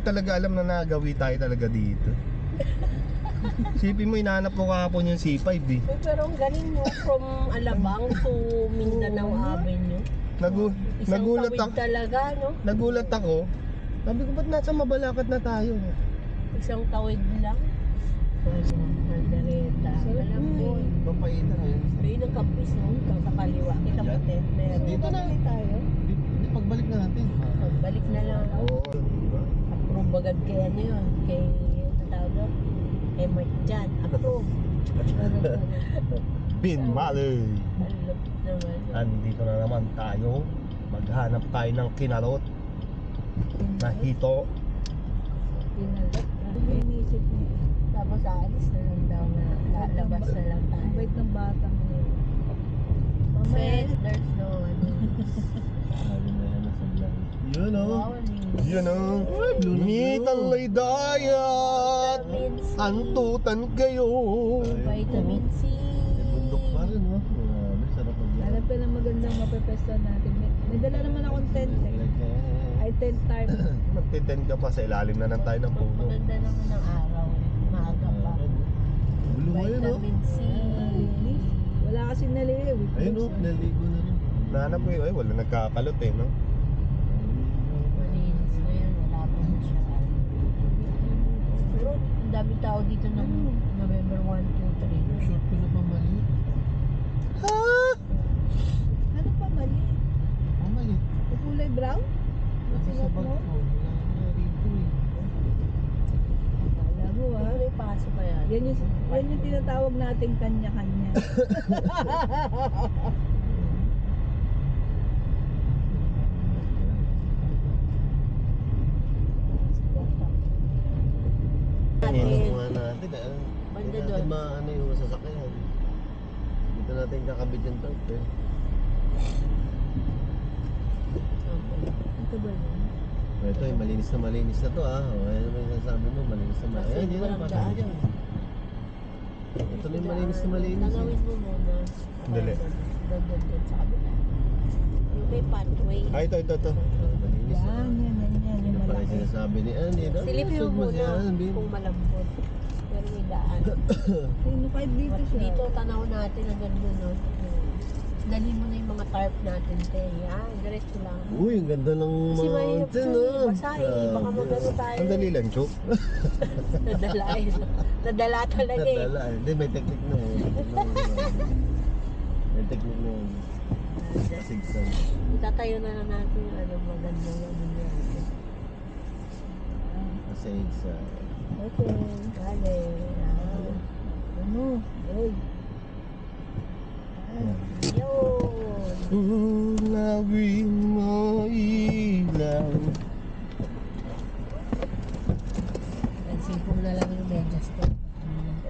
talaga alam na nagawi tayo talaga dito. Sipin mo, hinahanap ko kahapon yung C5 eh. Uy, pero ang galing mo from Alabang to Mindanao Avenue. Nagu Isang nagulat tawid ako. talaga, no? Nagulat ako. Sabi ko, ba't nasa Mabalakat na tayo? Isang tawid lang. Margareta. Alam mo, Papaita ngayon. may ng kampis mo sa kaliwa. Kita mo, te. Meron. Dito na. tayo. Hindi, pagbalik na natin. Pagbalik na lang. Agad kay ano yun. Kay, ano tawag doon? Kay Mark Jan. Approve. Bin Malay. Andito na naman tayo. Maghanap tayo ng kinalot na hito. Pinalot. Inisip mo. Tapos aalis na lang daw na lalabas na lang tayo. Bait ng bata mo. Mamaya, there's no ano. Sabi na yan sa vlog. Yun o. Wow. Yan ang mitalay dayat. Vitamin C. Antutan kayo. Vitamin C. Bundok pa rin o. Grabe, sarap mag Alam ko na magandang mapepesto natin. May, may dala naman akong tent eh. Ay, tent tarp. Magtiten ka pa sa ilalim na ng tayo ng puno. Maganda naman ng araw. Maaga pa. Blue ngayon o. Vitamin C. Wala kasing naliliw. Ayun o, naligo na rin. Nahanap ko yun. Ay, wala nagkakalot eh, no? Pero ang dami tao dito ng November 1, 2, 3. Short ko na pa mali. Ha? Ano pa mali? Ah, mali. Yung kulay brown? Nasa sa bag ko. Wala na rito eh. Alam mo ah. Yung paso pa yan? Yan yung, yan yung tinatawag nating kanya-kanya. Ano nga natin ah. Banda Hindi doon. natin maano yung sasakyan. Dito natin kakabit yung tarp eh. Ito ba yun? Oh, Ito yung malinis na malinis na to ah. O, ano ba yung sasabi mo? Malinis na malinis. Walang ang daan. dyan. Ito na yung malinis na malinis. eh. Tanawin mo muna. Dali. Doon, doon, sa kabila. Yung may pathway. Ay, ito, ito, ito. Yan, yan, yan, yan. Yun Yung yung malaki. sinasabi ni Andy. no? Silipin mo Busog muna si Andy. kung malambot. Pero may daan. Sino kahit dito siya? Dito, tanaw natin hanggang doon. No? Dali mo na yung mga tarp natin, te. Yan, diretso lang. Uy, ang ganda ng Kasi mahirap mountain ah. basa eh. Baka Grabe. magano tayo. Ang dali lang, Chuk. Nadala eh. Nadala talaga eh. Nadala. Hindi, may technique na eh. May technique na yun. Itatayo na lang natin yung ano, magandang ano niya. Sigsag. Okay. Dale. Ah. Ano? Oy. Yun. Ulawin mo ilaw. Ko na lang yung medyas ko.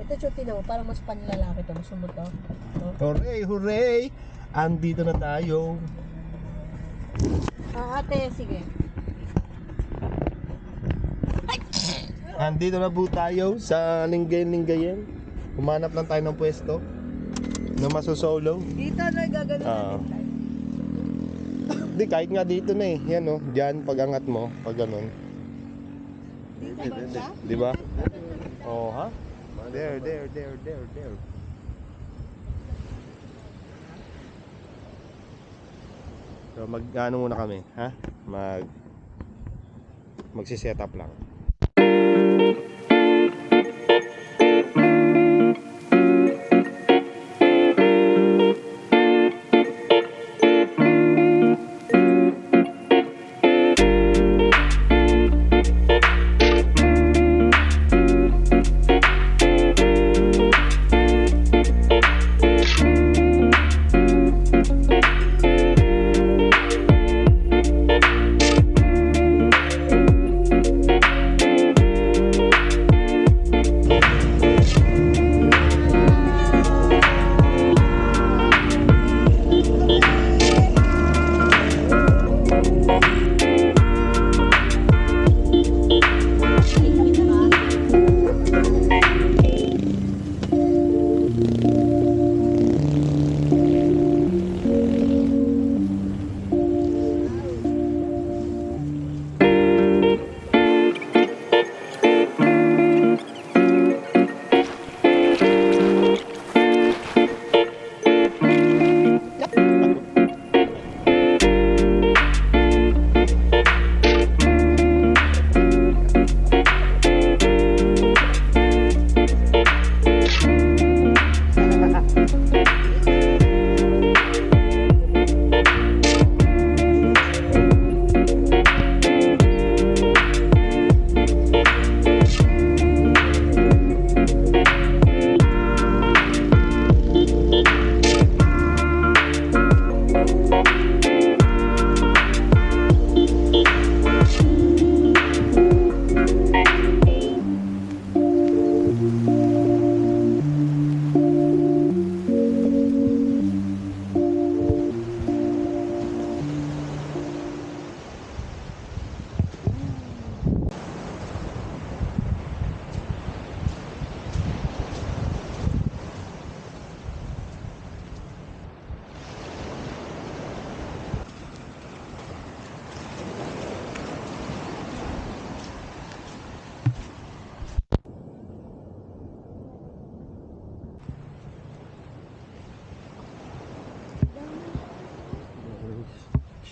Ito chuti na parang mas panlalaki to. Gusto mo to? Hooray, hooray! Andito na tayo. Ah, ate, sige. Andito na po tayo sa Linggay-Linggayen. Humanap lang tayo ng pwesto na masusolo. Dito na gagano Ah. natin tayo. Di, kahit nga dito na eh. Yan oh, dyan, pag angat mo, pag ganun. Dito ba siya? Di ba? Oh, ha? There, there, there, there, there. So mag ano muna kami, ha? Mag magsi-set up lang.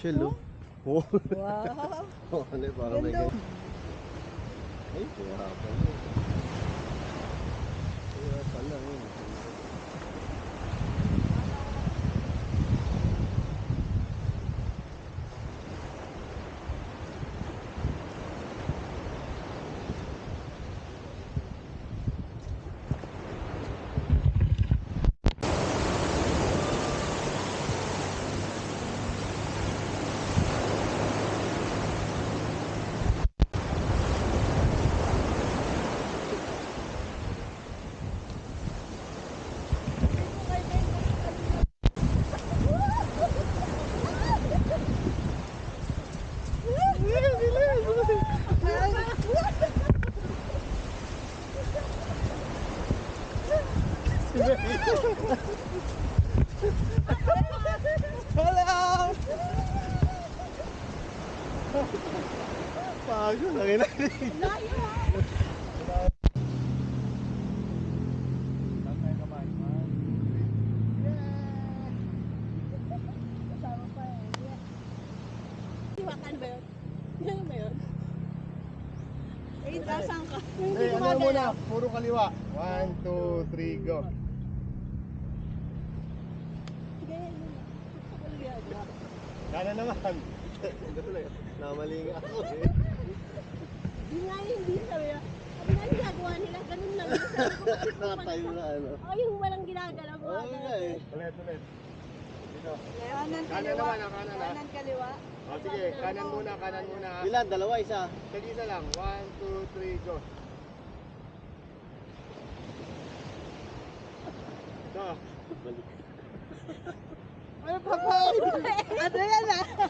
Shell, oh. Oh, Wow. oh, ano, parang may ganyan. Ay, kaya pala. Kaya pala, eh. Muna? Puro kaliwa. One, two, three, go. Ganyan mo na. Pagkaliwa. Kanan naman. Namali nga ako, eh. Di nga yun, hindi sabi na. Sabi nga yung gagawa nila, ganun lang. Nakatayo na, ano. Oh, yung walang ginagalaw. Oo nga, eh. Ulit, ulit. Dito. Kanan kaliwa. naman, ah, kanan, kaliwa. O sige, kanan muna, kanan muna. Ilan? Dalawa, isa. Sige isa lang. One, two, three, go. Go. Balik. Ano pa pa? Ano yan ah?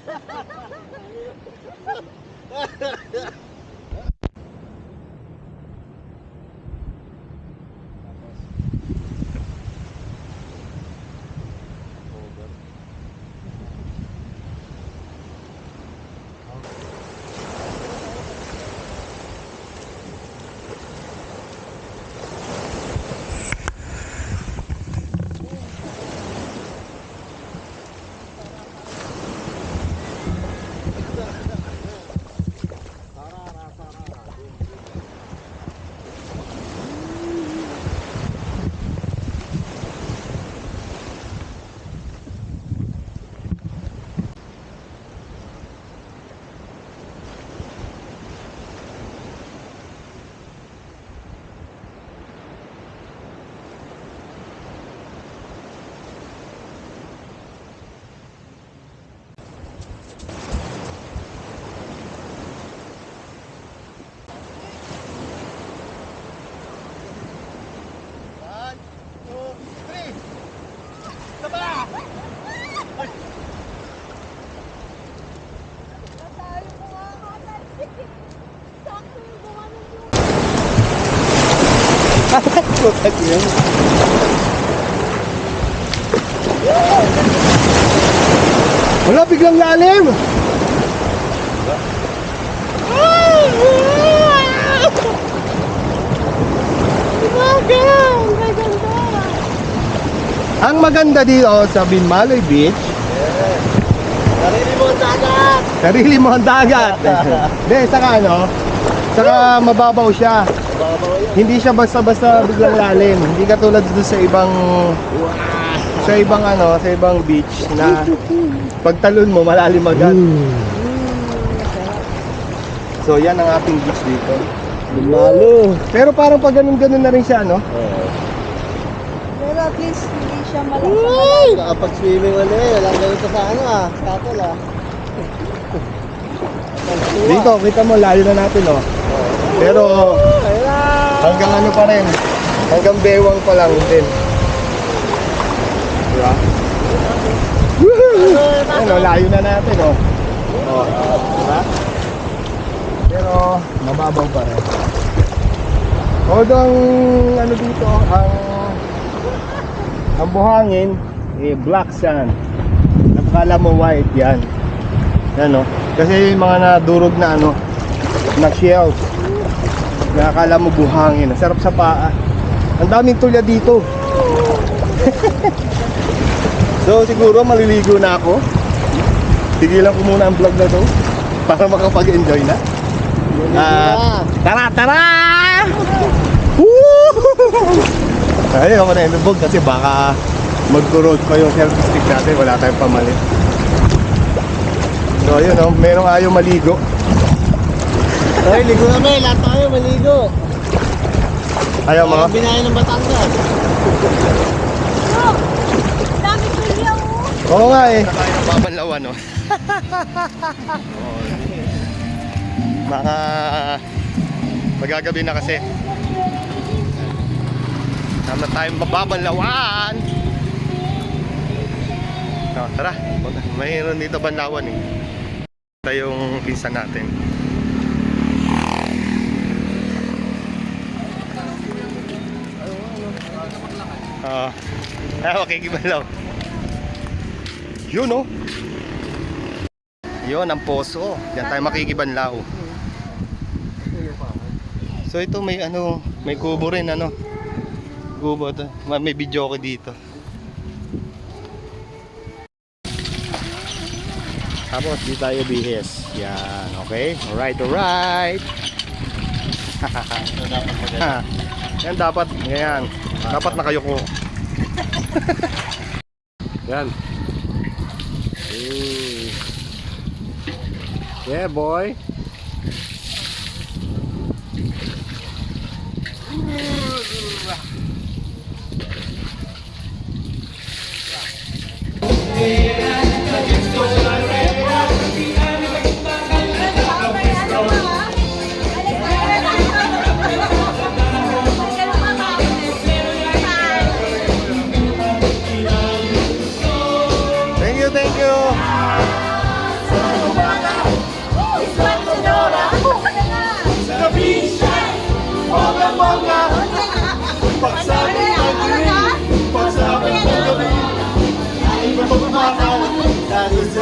Over. One, two, three. Taba! Sabi ko nga ako. Sakto yung gumamit yung Putak yan. Wala, biglang lalim! Ang maganda dito sa Binmaloy Beach, Sarili mo ang dagat! sarili mo ang dagat. Hindi, saka ano, saka mababaw siya. Hindi siya basta-basta biglang lalim. Hindi katulad doon sa ibang sa ibang ano, sa ibang beach na pagtalon mo malalim agad. So yan ang ating beach dito. Lumalo. Pero parang pag ganun-ganun na rin siya, no? Pero at least hindi siya malaki. Nakapag-swimming wala eh. Walang ganito sa ano ah. Atal ah. Dito, kita mo, layo na natin, oh. Pero hanggang ano pa rin, hanggang bewang pa lang din. Diba? Ano, layo na natin, oh. Oh, diba? Pero mababaw pa rin. Although ang ano dito, ang ang buhangin, eh, black sand. Nakakala mo white yan. Yan no? Kasi yung mga nadurog na ano, na shells. Nakakala mo buhangin. Ang sarap sa paa. Ang daming tulya dito. so siguro maliligo na ako. tigilan ko muna ang vlog na to para makapag-enjoy na. Ah, tara, tara! Ayun ako na inubog kasi baka magkurod pa yung selfie stick natin. Wala tayong pamalit. So ayun oh, merong ayaw maligo. Ay, ligo na may. Lahat tayo maligo. Ayaw mga. Binayan ng Batangas. Dami kuya oh. Oo nga eh. Tayo ng babanlawan no. Mga magagabi na kasi. Tama tayong babanlawan. No, tara. Mayroon dito banlawan eh. Ito yung pinsan natin. Ah, okay, gimalaw. Yun oh. Yun ang poso. Yan tayo makikibanlao. So ito may ano, may kubo rin ano. Kubo to. Ma- May video ko dito. Tapos di tayo bihis. Yan, okay? Alright, alright. Yan dapat, ganyan. Dapat nakayuko. Yan. Ooh. Ừ. Yeah, boy. Yeah.